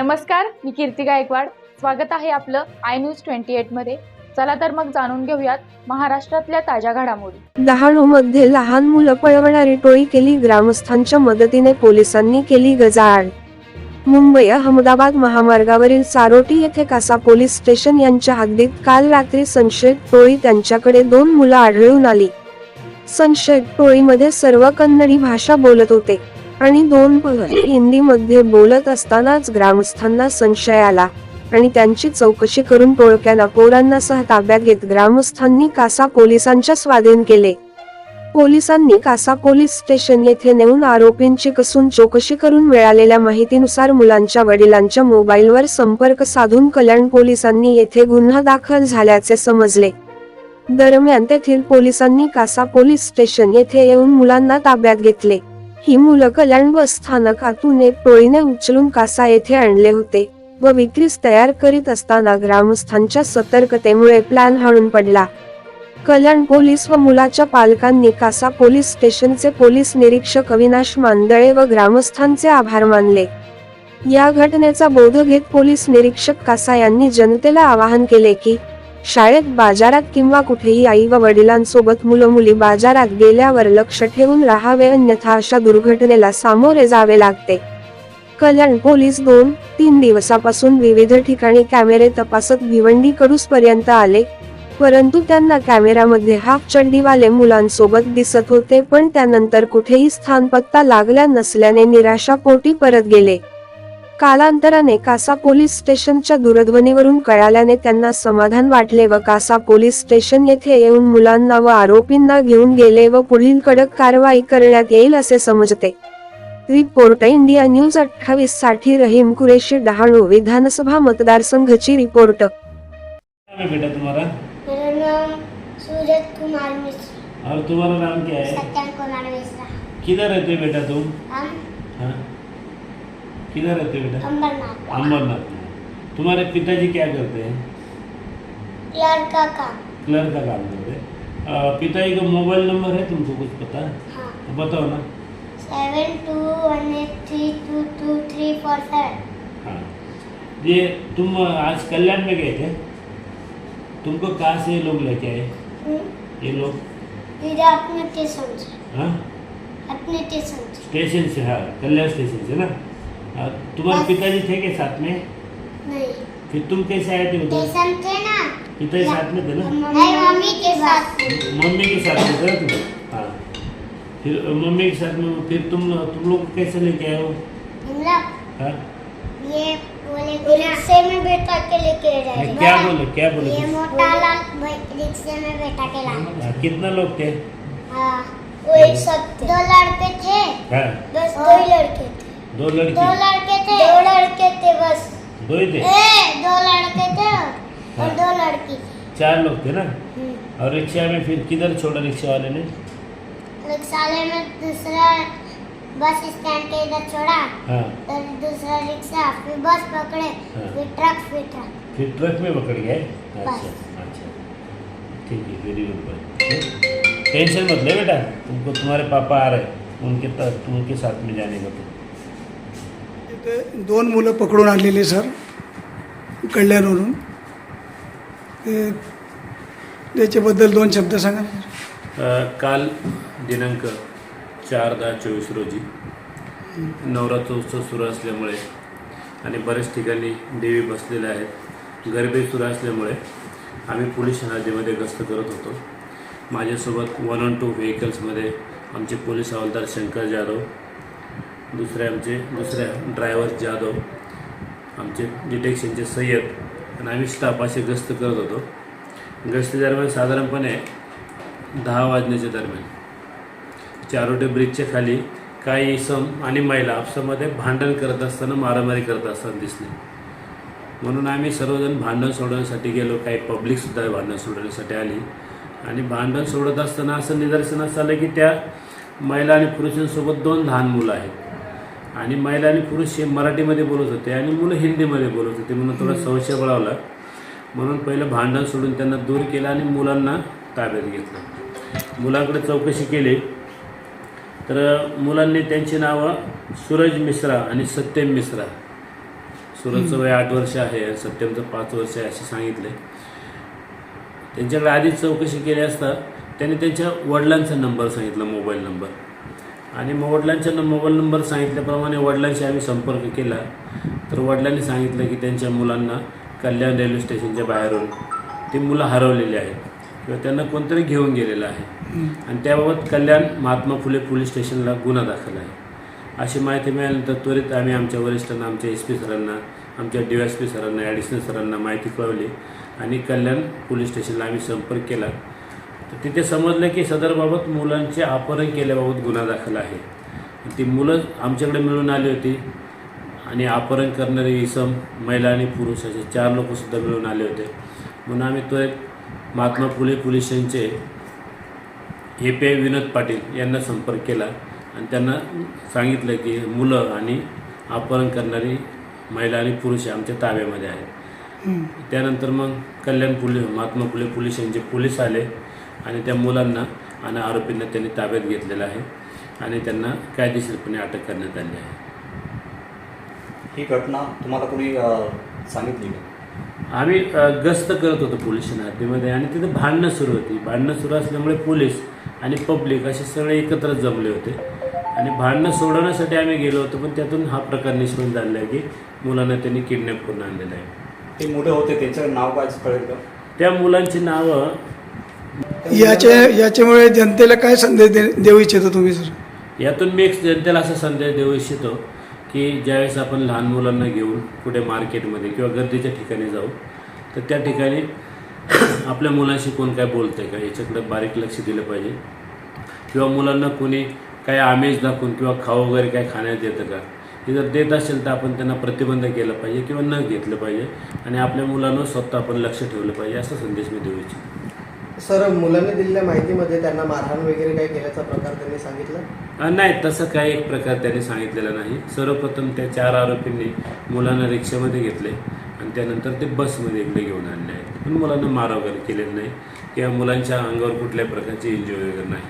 नमस्कार मी कीर्ती गायकवाड. स्वागत आहे आपलं आय न्यूज ट्वेंटी एटमध्ये. चला तर मग जाणून घेऊयात महाराष्ट्रातल्या ताज्या घडामोडी. डहाणू मध्ये लहान मुलं पळवणारी टोळी केली ग्रामस्थांच्या मदतीने पोलिसांनी केली गजाआड. मुंबई अहमदाबाद महामार्गावरील सारोटी येथे कासा पोलीस स्टेशन यांच्या हद्दीत काल रात्री संशयित टोळी त्यांच्याकडे दोन मुलं आढळून आली. संशयित टोळीमध्ये सर्व कन्नडी भाषा बोलत होते. आणि दोन मुलं हिंदीमध्ये बोलत असतानाच ग्रामस्थांना संशय आला. आणि त्यांची चौकशी करून टोळक्याला पोरांना सह ताब्यात घेत ग्रामस्थांनी कासा पोलिसांच्या स्वाधीन केले. पोलिसांनी कासा पोलीस स्टेशन येथे नेऊन आरोपींची कसून चौकशी करून मिळालेल्या माहितीनुसार मुलांच्या वडिलांच्या मोबाईलवर संपर्क साधून कल्याण पोलिसांनी येथे गुन्हा दाखल झाल्याचे समजले. दरम्यान तेथील पोलिसांनी कासा पोलीस स्टेशन येथे येऊन मुलांना ताब्यात घेतले. ही मुलं कल्याण बस स्थानकातून एक टोळीने उचलून कासा येथे आणले होते व विक्रीस तयार करीत असताना ग्रामस्थांच्या सतर्कतेमुळे प्लॅन हाणून पडला. कल्याण पोलीस व मुलाच्या पालकांनी कासा पोलीस स्टेशनचे पोलीस निरीक्षक अविनाश मांदळे व ग्रामस्थांचे आभार मानले. या घटनेचा बोध घेत पोलीस निरीक्षक कासा यांनी जनतेला आवाहन केले की शाळेत बाजारात किंवा कुठेही आई व वडिलांसोबत मुलं मुली बाजारात गेल्यावर लक्ष ठेवून राहावे अन्यथा अशा दुर्घटनेला सामोरे जावे लागते. कल्याण पोलीस दोन तीन दिवसापासून विविध ठिकाणी कॅमेरे तपासत भिवंडी कडूस पर्यंत आले. परंतु त्यांना कॅमेरामध्ये हाफ चड्डीवाले मुलांसोबत दिसत होते पण त्यानंतर कुठेही स्थान पत्ता लागल्या नसल्याने निराशापोटी परत गेले. कालांतराने कासा पोलीस स्टेशनच्या दूरध्वनीवरून कळाल्याने त्यांना समाधान वाटले व कासा पोलीस स्टेशन येथे येऊन मुलांना व आरोपींना घेऊन गेले व पुढील कडक कारवाई करण्यात येईल असे समजते. रिपोर्ट इंडिया न्यूज अठ्ठावीससाठी रहीम कुरेशी डहाणू विधानसभा मतदारसंघची रिपोर्ट. नाम बेटा तुम्हारा मेरा नाम सूरज कुमार मिश्र. और तुम्हारा नाम क्या है? सत्यम कुमार मिश्रा. किधर रहते हो बेटा तुम? हम हाँ? किधर रहते हो बेटा? अंबरनाथ। में तुम्हारे पिताजी क्या करते हैं? लड़का का काम। क्लर्क का काम करते हैं। पिताजी का मोबाइल नंबर है तुमको कुछ पता? है। हाँ तो बताओ ना। Seven two one eight three two two three four seven. हाँ। ये तुम आज कल्याण में गए थे? तुमको कहाँ से ये लोग लेके आए? ये लोग? अपने स्टेशन से। हाँ। अपने स्टेशन से। स्टेशन से हाँ। कल्याण स्टेशन से ना? तुम्हारे पिताजी थे के साथ में? नहीं। फिर तुम कैसे आए थे उधर? थे ना। पिताजी साथ में थे ना? नहीं मम्मी के साथ मम्मी के साथ में थे तुम? हाँ। फिर मम्मी के साथ में फिर तुम तुम लोग कैसे लेके आए हो? हाँ। ये बोले रिक्शे में बैठा के लेके क्या बोले। क्या बोले? ये मोटा लाल रिक्शे में बैठा के लाए। हाँ, कितना लोग थे? हाँ वो एक साथ दो लड़के थे। हाँ। बस दो ही लड़के थे। दो दो लड़के थे। दो लड़के थे बस। दो ही थे? ए दो लड़के थे और दो लड़की। चार लोग थे ना? हम्म। और रिक्शा में फिर किधर छोड़ा रिक्शा वाले ने? रिक्शाले में दूसरा बस स्टैंड के इधर छोड़ा। हाँ। फिर दूसरा रिक्शा फिर बस पकड़े हाँ। फिर ट्रक फिर ट्रक। फिर ट्रक में पकड़ गए? अच्छा अच्छा। ठीक है वेरी गुड टेंशन मत ले बेटा तुमको तुम्हारे पापा आ रहे हैं उनके तक उनके साथ में जाने का तो। ते दोन मुलं पकडून आणलेली सर कल्याणवरून. ते त्याच्याबद्दल दोन शब्द सांगा काल दिनांक चार दहा चोवीस रोजी नवरात्र उत्सव सुरू असल्यामुळे आणि बऱ्याच ठिकाणी देवी बसलेल्या आहेत. गरबे सुरू असल्यामुळे आम्ही पोलीस हद्दीमध्ये गस्त करत होतो. माझ्यासोबत वन ऑन टू व्हेकल्समध्ये आमचे पोलीस हवालदार शंकर जाधव दुसरे आमचे दुसऱ्या ड्रायव्हर जाधव आमचे डिटेक्शनचे सय्यद आणि आम्ही स्टाफ असे गस्त करत होतो. गस्तीदरम्यान साधारणपणे दहा वाजण्याच्या दरम्यान. चारोटे ब्रिजच्या खाली काही इसम आणि महिला आपसामध्ये भांडण करत असताना मारामारी करत असताना दिसले. म्हणून आम्ही सर्वजण भांडण सोडवण्यासाठी गेलो. काही पब्लिकसुद्धा भांडण सोडवण्यासाठी आली. आणि भांडण सोडत असताना असं निदर्शनास आलं की त्या महिला आणि पुरुषांसोबत दोन लहान मुलं आहेत. आणि महिला आणि पुरुष हे मराठीमध्ये बोलत होते आणि मुलं हिंदीमध्ये बोलत होते. म्हणून थोडा संशय बळावला. म्हणून पहिलं भांडण सोडून त्यांना दूर केलं आणि मुलांना ताब्यात घेतलं. मुलांकडे चौकशी केली. तर मुलांनी त्यांची नावं सूरज मिश्रा आणि सत्यम मिश्रा. सुरतचं वय आठ वर्ष आहे आणि सत्यमचं पाच वर्ष आहे असे सांगितले. त्यांच्याकडे आधीच चौकशी केली असता त्यांनी त्यांच्या वडिलांचा नंबर सांगितला मोबाईल नंबर. आणि मग वडिलांच्या न- मोबाईल नंबर सांगितल्याप्रमाणे वडिलांशी आम्ही संपर्क केला. तर वडिलांनी सांगितलं की त्यांच्या मुलांना कल्याण रेल्वे स्टेशनच्या बाहेरून ती मुलं हरवलेली आहेत. किंवा त्यांना कोणतरी घेऊन गेलेलं आहे. आणि त्याबाबत कल्याण महात्मा फुले पोलीस स्टेशनला गुन्हा दाखल आहे. अशी माहिती मिळाल्यानंतर त्वरित आम्ही आमच्या वरिष्ठांना आमच्या एस पी सरांना आमच्या डी एस पी सरांना ॲडिशनल सरांना माहिती कळवली आणि कल्याण पोलीस स्टेशनला आम्ही संपर्क केला. तर तिथे समजलं की सदरबाबत मुलांचे अपहरण केल्याबाबत गुन्हा दाखल आहे. ती मुलं आमच्याकडे मिळून आली होती आणि अपहरण करणारे इसम महिला आणि पुरुष असे चार लोकसुद्धा मिळून आले होते. म्हणून आम्ही त्वरित महात्मा फुले पोलीस स्टेशनचे A P I Vinod Patil यांना संपर्क केला आणि त्यांना सांगितलं की मुलं आणि अपहरण करणारी महिला आणि पुरुष आमच्या ताब्यामध्ये आहेत. त्यानंतर मग कल्याण पोलीस महात्मा फुले पोलीस यांचे पोलीस आले. आणि त्या मुलांना आणि आरोपींना त्यांनी ताब्यात घेतलेलं आहे आणि त्यांना कायदेशीरपणे अटक करण्यात आली आहे. ही घटना तुम्हाला कोणी सांगितली का? आम्ही गस्त करत होतो पोलीस हद्दीमध्ये आणि तिथे भांडणं सुरू होती. भांडणं सुरू असल्यामुळे पोलीस आणि पब्लिक असे सगळे एकत्र जमले होते. आणि भांडणं सोडवण्यासाठी आम्ही गेलो होतो पण त्यातून हा प्रकार निष्पन्न झालेला आहे की मुलांना त्यांनी किडनॅप करून आणलेलं आहे. ते मुलं होते त्यांचं नाव काय कळेल का? त्या मुलांची नावं याच्या याच्यामुळे जनतेला काय संदेश दे देऊ इच्छितो तुम्ही सर? यातून मी एक जनतेला असा संदेश देऊ इच्छितो की ज्यावेळेस आपण लहान मुलांना घेऊन कुठे मार्केटमध्ये किंवा गर्दीच्या ठिकाणी जाऊ तर त्या ठिकाणी आपल्या मुलांशी कोण काय बोलतंय का याच्याकडे बारीक लक्ष दिलं पाहिजे. किंवा मुलांना कोणी काय आमेज दाखवून किंवा खाऊ वगैरे काय खाण्यात येतं का हे जर देत असेल तर आपण त्यांना प्रतिबंध केला पाहिजे किंवा न घेतलं पाहिजे आणि आपल्या मुलांवर स्वतः आपण लक्ष ठेवलं पाहिजे असा संदेश मी देऊ इच्छितो. सर मुलांनी दिलेल्या माहितीमध्ये त्यांना मारहाण वगैरे काही केल्याचा प्रकार त्यांनी सांगितलं? नाही तसं काही एक प्रकार त्यांनी सांगितलेला नाही. सर्वप्रथम त्या चार आरोपींनी मुलांना रिक्षामध्ये घेतले आणि त्यानंतर ते बसमध्ये इकडे घेऊन आणले आहेत. पण मुलांना मार वगैरे केलेलं नाही. किंवा मुलांच्या अंगावर कुठल्याही प्रकारची इंजुरी वगैरे नाही.